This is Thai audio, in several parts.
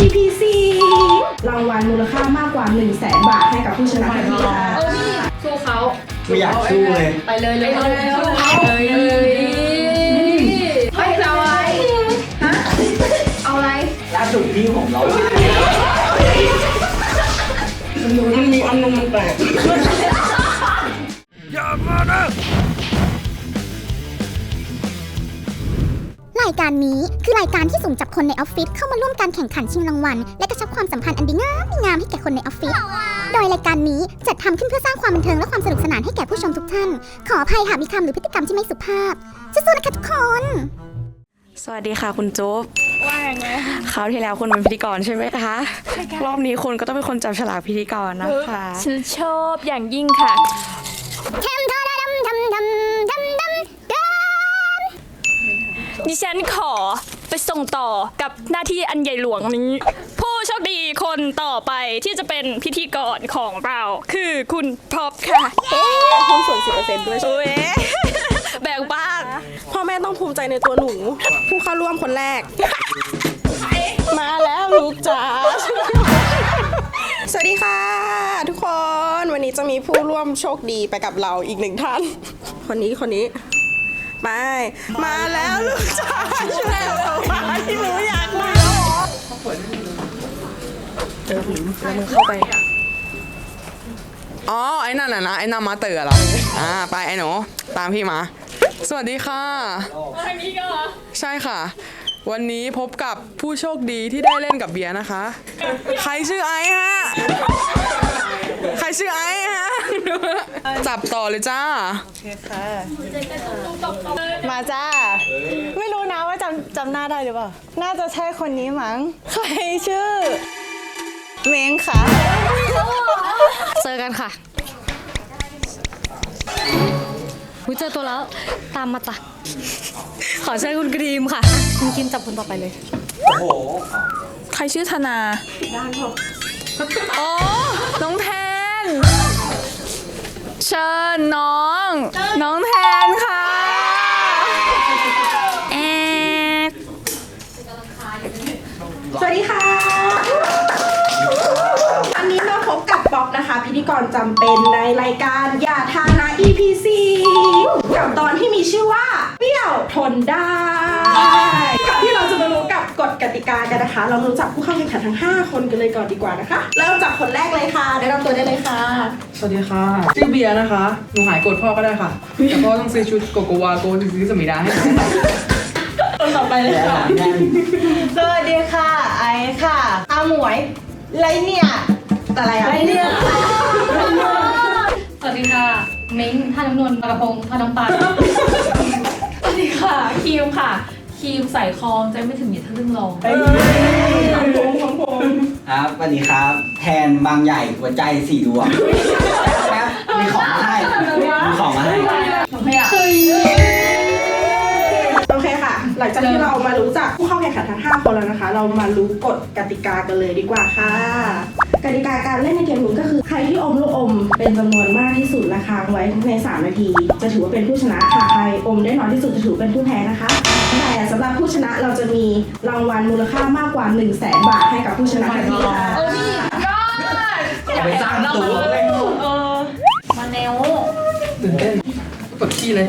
EP 4รางวัลมูลค่ามากกว่า 1 0 0 0 0แสนบาทให้กับผู้ชนะทันทีค่ะเออพี่สู้เขาไม่อยากสู้เลย ไปเลยเลยเลยสู้เขาเลยเลยเฮ้ยจะเอาอะไรฮะเอาอะไรล่าสุดพี่ผมเราว่ามันมีอันนึงมันแปลก การนี้คือรายการที่สุ่มจับคนในออฟฟิศเข้ามาร่วมการแข่งขันชิงรางวัล และกระชับความสัมพันธ์อันดีงามงามให้แก่คนในออฟฟิศ โดยรายการนี้จัดทำขึ้นเพื่อสร้างความบันเทิงและความสนุกสนานให้แก่ผู้ชมทุกท่าน ขออภัยหากมีคำหรือพฤติกรรมที่ไม่สุภาพสู้ๆนะคะทุกคน สวัสดีค่ะคุณโจ๊บว่าไงคราวที่แล้วคุณเป็นพิธีกรใช่ไหมคะ รอบนี้คุณก็ต้องเป็นคนจับฉลากพิธีกรนะคะฉันชอบอย่างยิ่งค่ะทำทอด ดิฉันขอไปส่งต่อกับหน้าที่อันใหญ่หลวงนี้ ผู้โชคดีคนต่อไปที่จะเป็นพิธีกรของเรา คือคุณพร็อพค่ะหุ้นส่วนสิบเปอร์เซ็นต์ด้วยโอ้ยแบ่งบ้านพ่อแม่ต้องภูมิใจในตัวหนู ผู้เข้าร่วมคนแรก มาแล้วลูกจ๋าสวัสดีค่ะ ทุกคนวันนี้จะมีผู้ร่วมโชคดีไปกับเราอีกหนึ่งท่าน คนนี้คนนี้ ไป มาแล้วลูกจ๋าแม่มาที่หนูอยากมาเออผิวแล้วมึงเข้าไป อ๋อ ไอ้นั่นน่ะนะ ไอ้นามาเตอร์เหรออ่า ไปไอ้หนู ตามพี่มา สวัสดีค่ะใช่ค่ะ วันนี้พบกับผู้โชคดีที่ได้เล่นกับเบียร์นะคะ ใครชื่อไอ้ฮะใค รชื่อไอ้ฮะ จับต่อเลยจ้ามาจ้า ไม่รู้นะว่าจำจำหน้าได้หรือเปล่า น่าจะใช่คนนี้มั้ง ใครชื่อ เม้งค่ะ เจอกันค่ะวิเจอตัวแล้วตามมาจ้ะขอเชิญคุณกรีมค่ะ คุณกรีมจับคนต่อไปเลย ใครชื่อธนาอ๋อน้องแทน เชิญน้อง น้องแทนค่ะแอดสวัสดีค่ะอันนี้มาพบกับป๊อปนะคะ พิธีกรจำเป็นในรายการอย่าทานะ EP 4กับตอนที่มีชื่อว่า เปรี้ยวทนได้ ฎกติกากันนะคะ เรามารู้จักผู้เข้าแข่งขันทั้ง 5 คนกันเลยก่อนดีกว่านะคะ เริ่มจากคนแรกเลยค่ะ ได้รับตัวได้เลยค่ะ สวัสดีค่ะ ชื่อเบียร์นะคะ หนูหายโกรธพ่อก็ได้ค่ะ แต่พ่อต้องซื้อชุดโกโกวาโกถึงซื้อสมิดาให้หนูคนต่อไปเลยค่ะแน่นสวัสดีค่ะ ไอซ์ค่ะอาหมวยไรเนี่ยอะไรอะสวัสดีค่ะ เม้งท่าน้ำนวลปลากระพงท่าน้ำปลา ค่ะครีมใส่คองใจไม่ถึงอย่าทะลึ่งลองของผมของผมครับสวัสดีครับ แทนบางใหญ่หัวใจสี่ดวงครับมีของมาให้มีของมาให้ทำไมอะ โอเคค่ะ หลังจากที่เรามารู้จักผู้เข้าแข่งขันทั้ง 5 คนแล้วนะคะ เรามารู้กฎกติกากันเลยดีกว่าค่ะ กติกาการเล่นในเกมนี้ก็คือ ใครที่อมลูกอมเป็นจำนวนมากที่สุดและค้างไว้ใน 3 นาที จะถือว่าเป็นผู้ชนะค่ะใครอมได้น้อยที่สุดจะถือเป็นผู้แพ้นะคะ แต่สำหรับผู้ชนะเราจะมีรางวัลมูลค่ามากกว่า 1 0 0 0 0แสนบาทให้กับผู้ชนะทันทีค่ะอย่าไปสร้างตัวเลยมาแนวตื่นเต้น กดขี้เลย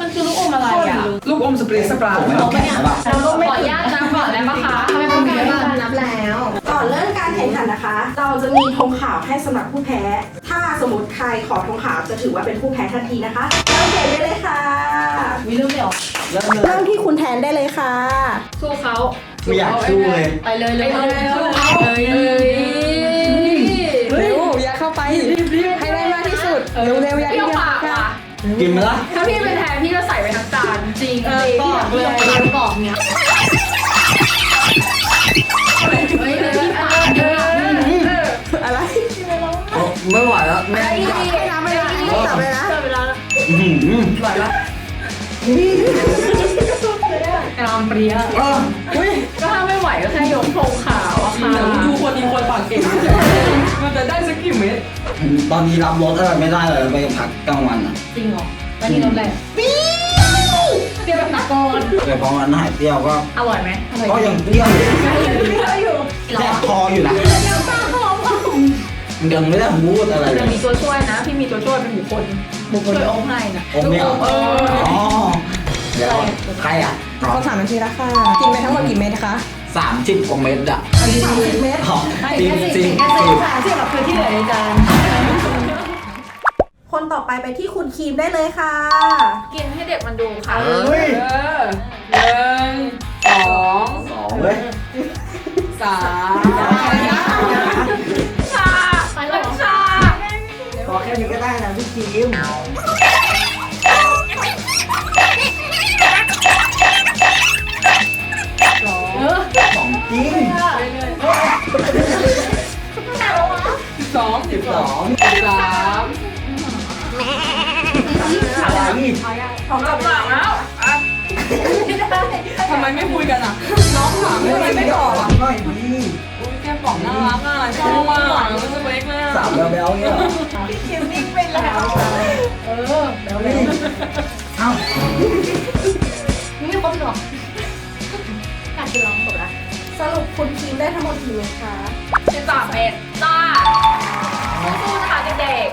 มันคือลูกอมอะไรอะลูกอมสเปรย์สปราผมไม่ต้องแข่งแล้วป่ะขออนุญาตนะก่อนได้ปะคะทำไมผมเยอะนับแล้ว ก่อนเริ่มการแข่งขันนะคะ เราจะมีธงขาวให้สำหรับผู้แพ้ ถ้าสมมติใครขอธงขาวจะถือว่าเป็นผู้แพ้ทันทีนะคะเริ่มเกมได้เลยค่ะวิเริ่มเลยเหรอเริ่มเลยเริ่มที่คุณแทนได้เลยค่ะสู้เขาไม่อยากสู้เลยไปเลยเลยเลยสู้เขาเลยเลยเร็วอย่าเข้าไปให้ได้มากที่สุดเร็วเร็วอย่า กินมาละถ้าพี่เป็นแทนพี่ก็ใส่ไปทั้งจานจริงเออบอกเลยบอกเนี้ยเฮ้ยเลยอะเยอะโอ้ไม่ไหวแล้วแม่งไม่นะไม่นะจับเลยนะอื้อหือ รามเปรี้ยเอออุ้ยก็ถ้าไม่ไหวก็แค่ยกโครงขาวอะค่ะดูคนมีคนปากเก่งมันจะได้สักกี่เม็ดตอนนี้รับรถอะไรไม่ได้เลยไปพักกลางวันอะจริงเหรอวันนี้รถอะไรเปรี้ยวแบบตะโกนแต่พอมันหายเปรี้ยวก็ อร่อยไหมก็ยังเปรี้ยวอยู่แสบคออยู่นะยังไม่ได้พูดอะไรเลยมีตัวช่วยนะ พี่มีตัวช่วยเป็นบุคคลบุคคลช่วยอมให้นะอมเนี่ยอ๋อ เดี๋ยวใครอะคำถามนาทีละค่ะ กินไปทั้งหมดกี่เม็ดคะสามสิบกว่าเม็ดอะสามสิบเม็ดอ๋อจริงจริงแค่สิบสามสิบแบบคือที่เหลือในจานคนต่อไปไปที่คุณครีมได้เลยค่ะ กินให้เด็กมันดูค่ะเฮ้ยเออหนึ่งสองสองเว้ยสามชาไปแล้วชาขอแค่นี้ก็ได้นะพี่ครีม ไม่ตอบอะหน่อยดีอุ้ยแก้มป่องน่ารักอะชอบอะมันสเปคเลยอะสามแบลๆเนี่ยเหรอเออเดี๋ยวเลยเอ้าไม่ครบหรอกการกินร้องจบแล้วสรุปคุณครีมได้ทั้งหมดกี่เม็ดคะสิบสามเม็ดจ้าสู้ๆนะคะเด็ก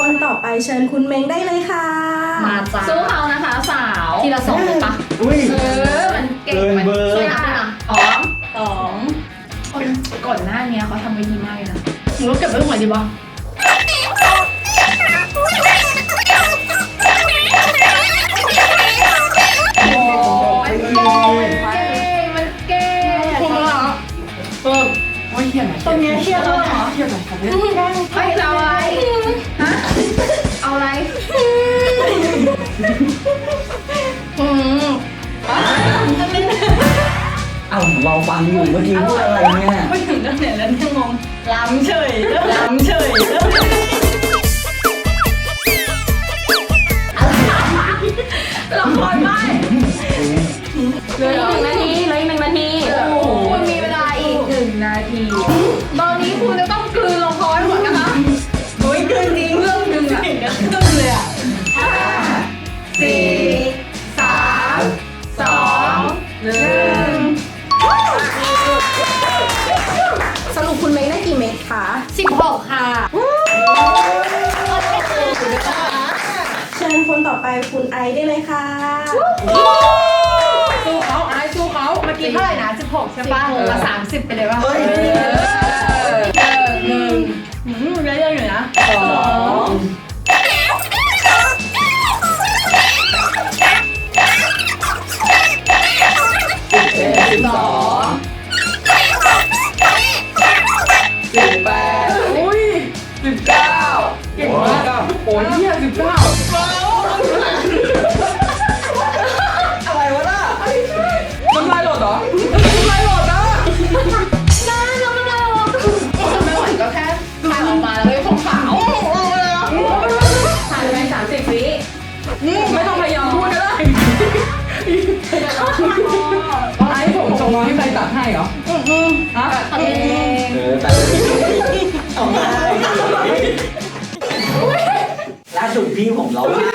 คนต่อไปเชิญคุณเม้งได้เลยค่ะๆมาจ้าสู้เขานะคะสาว ทีละสองเลยปะอุ้ย เออ มันเก่งเกินเบอร์ช่วยนับด้วยนะสองสองคน ก่อนหน้าเนี้ยเขาทำไว้ดีมากเลยนะหนูก็เก็บไว้ตรงไหนดีวะโอ้ยมันเก่งมันเก่งคุณเหรอเออโอ้ยเขียนหน่อยตรงเนี้ยเชื่อแล้วเหรอเขียนหน่อยครับเนี่ยไม่เอาอะไรฮะเอาอะไร อ้าเราฟังอยู่เมื่อกี้พูดอะไรเนี่ย ไม่ถึงเรื่องไหนแล้วเนี่ยงงล้ำเฉยล้ำเฉย ไปคุณไอได้เลยค่ะสู้เขาไอ้สู้เขาเมื่อกี้เท่าไหร่นะ 16 ใช่ป่ะมา30 ไปเลยป่ะเฮ้ยเออหนึ่งหืมเยอะๆอยู่นะสองสิบสองสิบแปดอุ้ยสิบเก้าเก่งมากอะโอ้ยเฮียสิบเก้า ตัดให้เหรอฮะทำเองเออแต่เอาได้ล่าสุดพี่ผมร้องไห้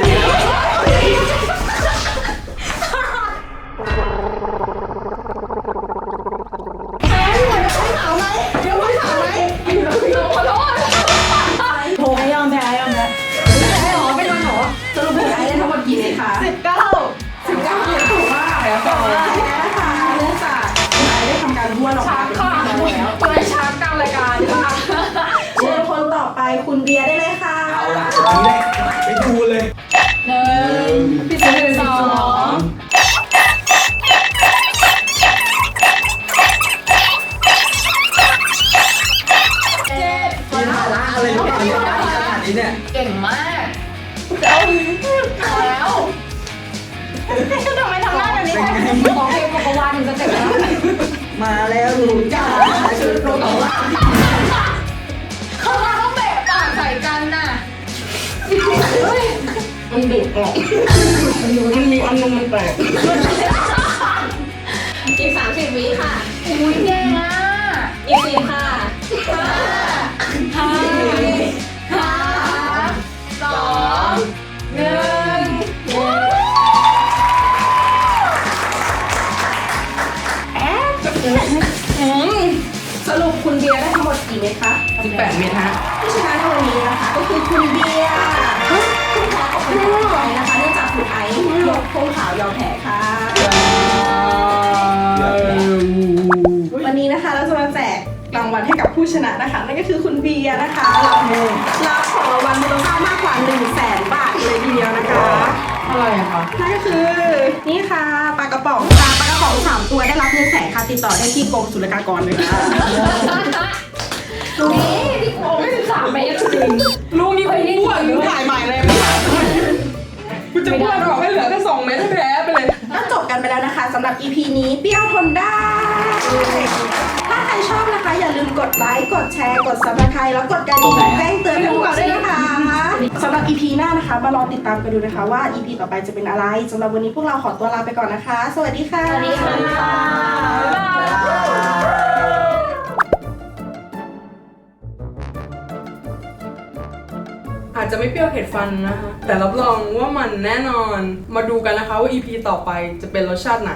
มันดูดออกมันมีอันนึงมันแตกอีกสามสิบวิค่ะอุ้ยเก่งอะอีกสิบค่ะห้าห้าสองหนึ่งสรุปคุณเบียร์ยร์ได้ทั้งหมดกี่เม็ดคะ18เมตรฮะผู้ชนะในวันนี้นะคะก็คือคุณเบียร์ ไอซ์นะคะเนื่องจากคุณไอซ์ยกธงขาวยอมแพ้ค่ะ วันนี้นะคะเราจะมาแจกรางวัลให้กับผู้ชนะนะคะนั่นก็คือคุณเบียร์นะคะรับรับของรางวัลมูลค่ามากกว่า1 0 0 0 0แสนบาทเลยทีเดียวนะคะอะไรอะคะนั่นก็คือนี่ค่ะปลากระป๋องค่ะปลากระป๋องสามตัวได้รับเงินแสนค่ะติดต่อได้ที่กรมศุลกากรเลยค่ะ นี่ที่โกงไม่ถึงสามเมตรจริง ลู จะอ้วนออกให้เหลือแค่สองเมตรให้แพ้ไปเลย ก็จบกันไปแล้วนะคะสำหรับ EP นี้เปรี้ยวทนได้ ถ้าใครชอบนะคะ อย่าลืมกดไลค์ กดแชร์ กด subscribe แล้วกดกระดิ่งแจ้งเตือนให้พวกเราด้วยนะคะสำหรับ EP หน้านะคะมารอติดตามกันดูนะคะว่า EP ต่อไปจะเป็นอะไรสำหรับวันนี้พวกเราขอตัวลาไปก่อนนะคะ สวัสดีค่ะ สวัสดีค่ะ อาจจะไม่เปรี้ยวเผ็ดฟันนะคะ แต่รับรองว่ามันแน่นอน มาดูกันนะคะว่า EP ต่อไปจะเป็นรสชาติไหน